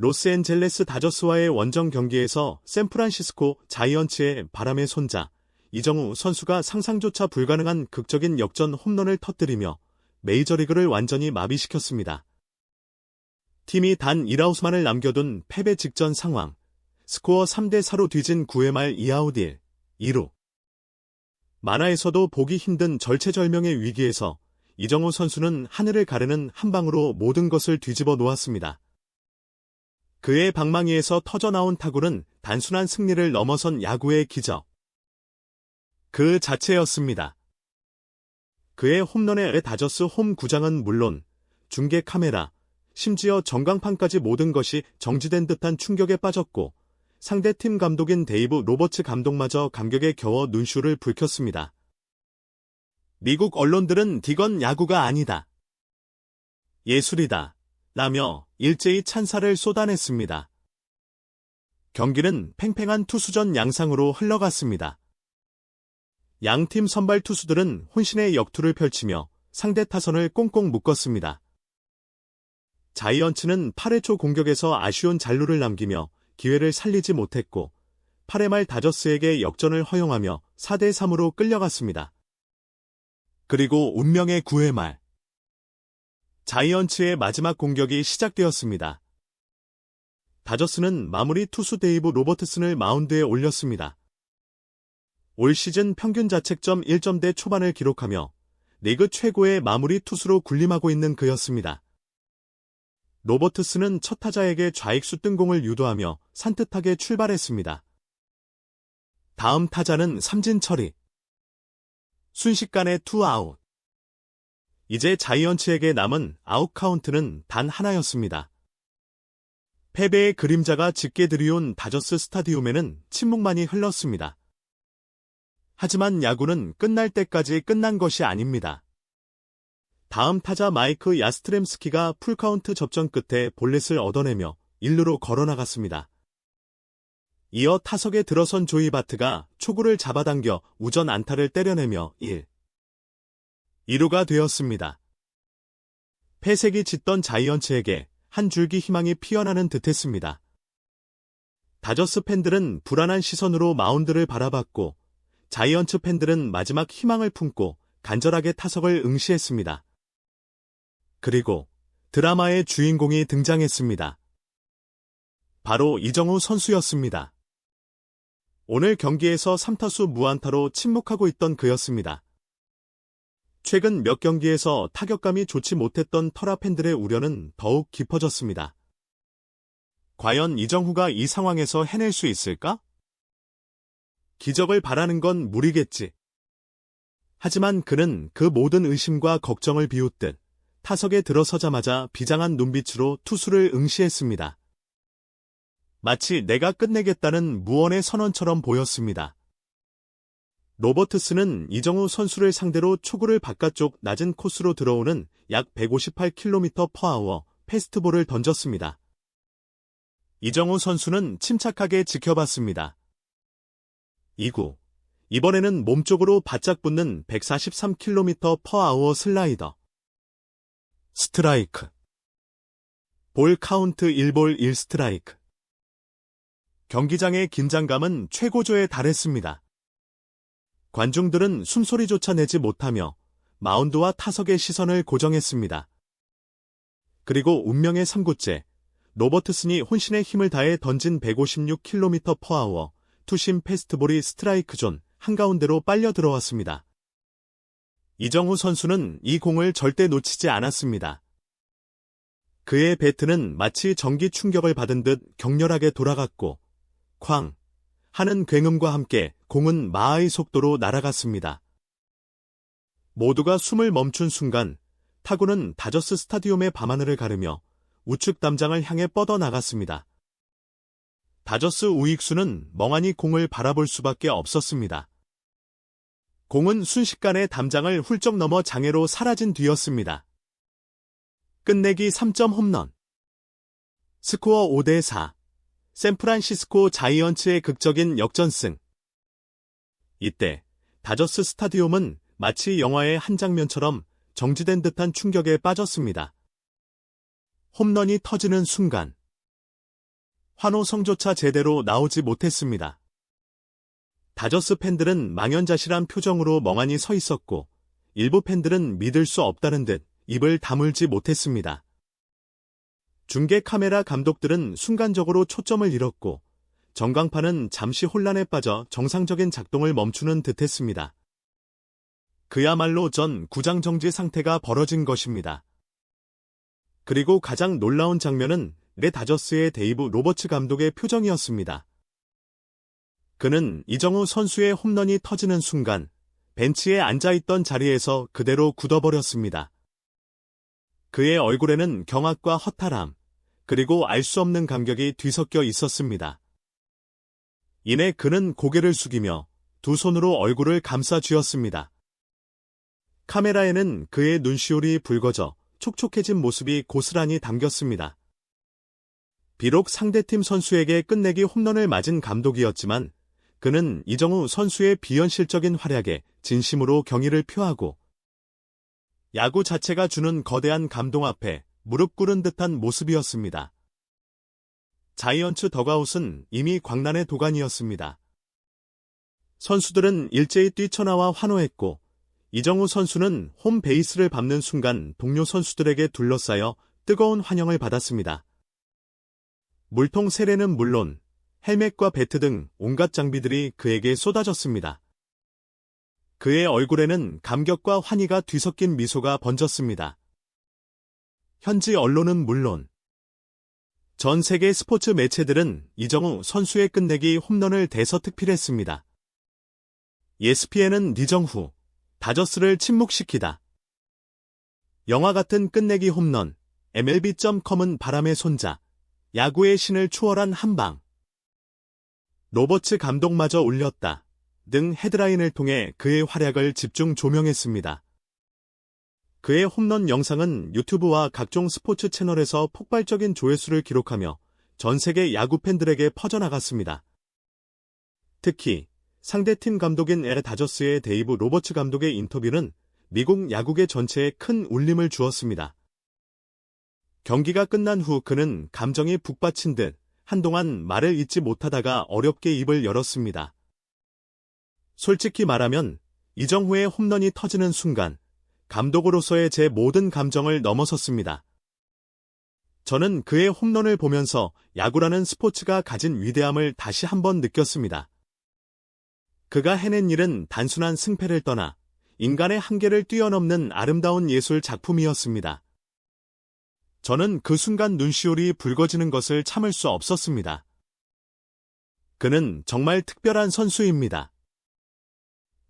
로스앤젤레스 다저스와의 원정 경기에서 샌프란시스코 자이언츠의 바람의 손자 이정우 선수가 상상조차 불가능한 극적인 역전 홈런을 터뜨리며 메이저리그를 완전히 마비시켰습니다. 팀이 단 1아웃만을 남겨둔 패배 직전 상황. 스코어 3대4로 뒤진 9회 말 2아웃 1, 2루. 만화에서도 보기 힘든 절체절명의 위기에서 이정우 선수는 하늘을 가르는 한 방으로 모든 것을 뒤집어 놓았습니다. 그의 방망이에서 터져나온 타구는 단순한 승리를 넘어선 야구의 기적. 그 자체였습니다. 그의 홈런에 다저스 홈 구장은 물론 중계 카메라, 심지어 전광판까지 모든 것이 정지된 듯한 충격에 빠졌고 상대 팀 감독인 데이브 로버츠 감독마저 감격에 겨워 눈쇼를 붉혔습니다. 미국 언론들은 디건 야구가 아니다. 예술이다. 라며 일제히 찬사를 쏟아냈습니다. 경기는 팽팽한 투수전 양상으로 흘러갔습니다. 양팀 선발 투수들은 혼신의 역투를 펼치며 상대 타선을 꽁꽁 묶었습니다. 자이언츠는 8회 초 공격에서 아쉬운 잔루를 남기며 기회를 살리지 못했고 8회 말 다저스에게 역전을 허용하며 4대3으로 끌려갔습니다. 그리고 운명의 9회 말 자이언츠의 마지막 공격이 시작되었습니다. 다저스는 마무리 투수 데이브 로버트슨을 마운드에 올렸습니다. 올 시즌 평균 자책점 1점대 초반을 기록하며 리그 최고의 마무리 투수로 군림하고 있는 그였습니다. 로버트스는 첫 타자에게 좌익수 뜬공을 유도하며 산뜻하게 출발했습니다. 다음 타자는 삼진 처리. 순식간에 투아웃. 이제 자이언츠에게 남은 아웃 카운트는 단 하나였습니다. 패배의 그림자가 짙게 들이온 다저스 스타디움에는 침묵만이 흘렀습니다. 하지만 야구는 끝날 때까지 끝난 것이 아닙니다. 다음 타자 마이크 야스트렘스키가 풀카운트 접전 끝에 볼넷을 얻어내며 1루로 걸어나갔습니다. 이어 타석에 들어선 조이 바트가 초구를 잡아당겨 우전 안타를 때려내며 1. 2루가 되었습니다. 폐색이 짙던 자이언츠에게 한 줄기 희망이 피어나는 듯했습니다. 다저스 팬들은 불안한 시선으로 마운드를 바라봤고 자이언츠 팬들은 마지막 희망을 품고 간절하게 타석을 응시했습니다. 그리고 드라마의 주인공이 등장했습니다. 바로 이정우 선수였습니다. 오늘 경기에서 3타수 무안타로 침묵하고 있던 그였습니다. 최근 몇 경기에서 타격감이 좋지 못했던 터라 팬들의 우려는 더욱 깊어졌습니다. 과연 이정후가 이 상황에서 해낼 수 있을까? 기적을 바라는 건 무리겠지. 하지만 그는 그 모든 의심과 걱정을 비웃듯 타석에 들어서자마자 비장한 눈빛으로 투수를 응시했습니다. 마치 내가 끝내겠다는 무언의 선언처럼 보였습니다. 로버트스는 이정우 선수를 상대로 초구를 바깥쪽 낮은 코스로 들어오는 약 158km per 패스트볼을 던졌습니다. 이정우 선수는 침착하게 지켜봤습니다. 2구. 이번에는 몸쪽으로 바짝 붙는 143km per 슬라이더. 스트라이크. 볼 카운트 1볼 1스트라이크. 경기장의 긴장감은 최고조에 달했습니다. 관중들은 숨소리조차 내지 못하며 마운드와 타석의 시선을 고정했습니다. 그리고 운명의 3구째, 로버트슨이 혼신의 힘을 다해 던진 156km per 투심 패스트볼이 스트라이크 존 한가운데로 빨려 들어왔습니다. 이정후 선수는 이 공을 절대 놓치지 않았습니다. 그의 배트는 마치 전기 충격을 받은 듯 격렬하게 돌아갔고 쾅 하는 굉음과 함께 공은 마의 속도로 날아갔습니다. 모두가 숨을 멈춘 순간 타구는 다저스 스타디움의 밤하늘을 가르며 우측 담장을 향해 뻗어나갔습니다. 다저스 우익수는 멍하니 공을 바라볼 수밖에 없었습니다. 공은 순식간에 담장을 훌쩍 넘어 장애로 사라진 뒤였습니다. 끝내기 3점 홈런. 스코어 5대4. 샌프란시스코 자이언츠의 극적인 역전승. 이때 다저스 스타디움은 마치 영화의 한 장면처럼 정지된 듯한 충격에 빠졌습니다. 홈런이 터지는 순간 환호성조차 제대로 나오지 못했습니다. 다저스 팬들은 망연자실한 표정으로 멍하니 서 있었고, 일부 팬들은 믿을 수 없다는 듯 입을 다물지 못했습니다. 중계 카메라 감독들은 순간적으로 초점을 잃었고, 전광판은 잠시 혼란에 빠져 정상적인 작동을 멈추는 듯 했습니다. 그야말로 전 구장 정지 상태가 벌어진 것입니다. 그리고 가장 놀라운 장면은 레 다저스의 데이브 로버츠 감독의 표정이었습니다. 그는 이정우 선수의 홈런이 터지는 순간 벤치에 앉아있던 자리에서 그대로 굳어버렸습니다. 그의 얼굴에는 경악과 허탈함, 그리고 알 수 없는 감격이 뒤섞여 있었습니다. 이내 그는 고개를 숙이며 두 손으로 얼굴을 감싸 쥐었습니다. 카메라에는 그의 눈시울이 붉어져 촉촉해진 모습이 고스란히 담겼습니다. 비록 상대팀 선수에게 끝내기 홈런을 맞은 감독이었지만 그는 이정우 선수의 비현실적인 활약에 진심으로 경의를 표하고 야구 자체가 주는 거대한 감동 앞에 무릎 꿇은 듯한 모습이었습니다. 자이언츠 더가웃은 이미 광란의 도가니였습니다. 선수들은 일제히 뛰쳐나와 환호했고 이정우 선수는 홈 베이스를 밟는 순간 동료 선수들에게 둘러싸여 뜨거운 환영을 받았습니다. 물통 세례는 물론 헬멧과 배트 등 온갖 장비들이 그에게 쏟아졌습니다. 그의 얼굴에는 감격과 환희가 뒤섞인 미소가 번졌습니다. 현지 언론은 물론 전 세계 스포츠 매체들은 이정우 선수의 끝내기 홈런을 대서특필했습니다. ESPN은 니정후, 다저스를 침묵시키다. 영화 같은 끝내기 홈런, MLB.com은 바람의 손자, 야구의 신을 추월한 한방. 로버츠 감독마저 올렸다. 등 헤드라인을 통해 그의 활약을 집중 조명했습니다. 그의 홈런 영상은 유튜브와 각종 스포츠 채널에서 폭발적인 조회수를 기록하며 전 세계 야구 팬들에게 퍼져나갔습니다. 특히 상대팀 감독인 에레 다저스의 데이브 로버츠 감독의 인터뷰는 미국 야구계 전체에 큰 울림을 주었습니다. 경기가 끝난 후 그는 감정이 북받친 듯 한동안 말을 잇지 못하다가 어렵게 입을 열었습니다. 솔직히 말하면 이정후의 홈런이 터지는 순간 감독으로서의 제 모든 감정을 넘어섰습니다. 저는 그의 홈런을 보면서 야구라는 스포츠가 가진 위대함을 다시 한번 느꼈습니다. 그가 해낸 일은 단순한 승패를 떠나 인간의 한계를 뛰어넘는 아름다운 예술 작품이었습니다. 저는 그 순간 눈시울이 붉어지는 것을 참을 수 없었습니다. 그는 정말 특별한 선수입니다.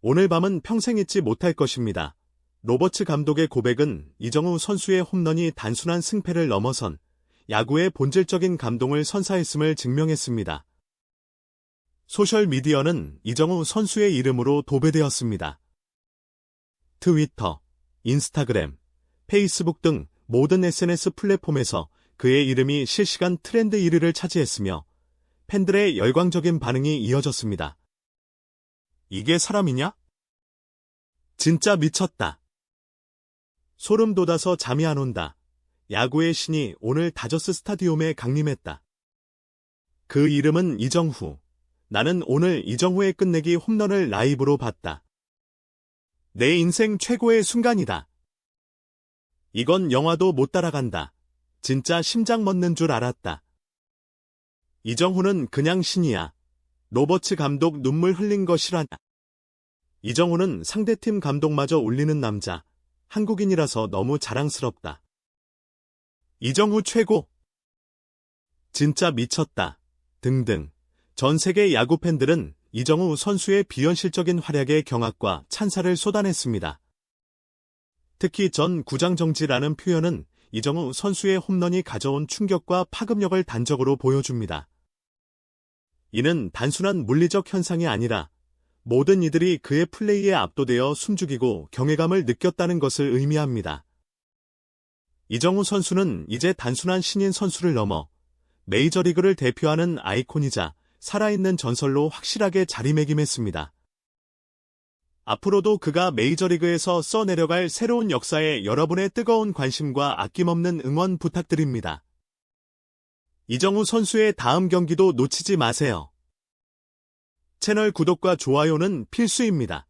오늘 밤은 평생 잊지 못할 것입니다. 로버츠 감독의 고백은 이정우 선수의 홈런이 단순한 승패를 넘어선 야구의 본질적인 감동을 선사했음을 증명했습니다. 소셜미디어는 이정우 선수의 이름으로 도배되었습니다. 트위터, 인스타그램, 페이스북 등 모든 SNS 플랫폼에서 그의 이름이 실시간 트렌드 1위를 차지했으며 팬들의 열광적인 반응이 이어졌습니다. 이게 사람이냐? 진짜 미쳤다. 소름 돋아서 잠이 안 온다. 야구의 신이 오늘 다저스 스타디움에 강림했다. 그 이름은 이정후. 나는 오늘 이정후의 끝내기 홈런을 라이브로 봤다. 내 인생 최고의 순간이다. 이건 영화도 못 따라간다. 진짜 심장 멎는 줄 알았다. 이정후는 그냥 신이야. 로버츠 감독 눈물 흘린 거 싫어하냐. 이정후는 상대팀 감독마저 울리는 남자. 한국인이라서 너무 자랑스럽다. 이정후 최고! 진짜 미쳤다. 등등. 전 세계 야구 팬들은 이정후 선수의 비현실적인 활약에 경악과 찬사를 쏟아냈습니다. 특히 전 구장 정지라는 표현은 이정후 선수의 홈런이 가져온 충격과 파급력을 단적으로 보여줍니다. 이는 단순한 물리적 현상이 아니라 모든 이들이 그의 플레이에 압도되어 숨죽이고 경외감을 느꼈다는 것을 의미합니다. 이정우 선수는 이제 단순한 신인 선수를 넘어 메이저리그를 대표하는 아이콘이자 살아있는 전설로 확실하게 자리매김했습니다. 앞으로도 그가 메이저리그에서 써내려갈 새로운 역사에 여러분의 뜨거운 관심과 아낌없는 응원 부탁드립니다. 이정우 선수의 다음 경기도 놓치지 마세요. 채널 구독과 좋아요는 필수입니다.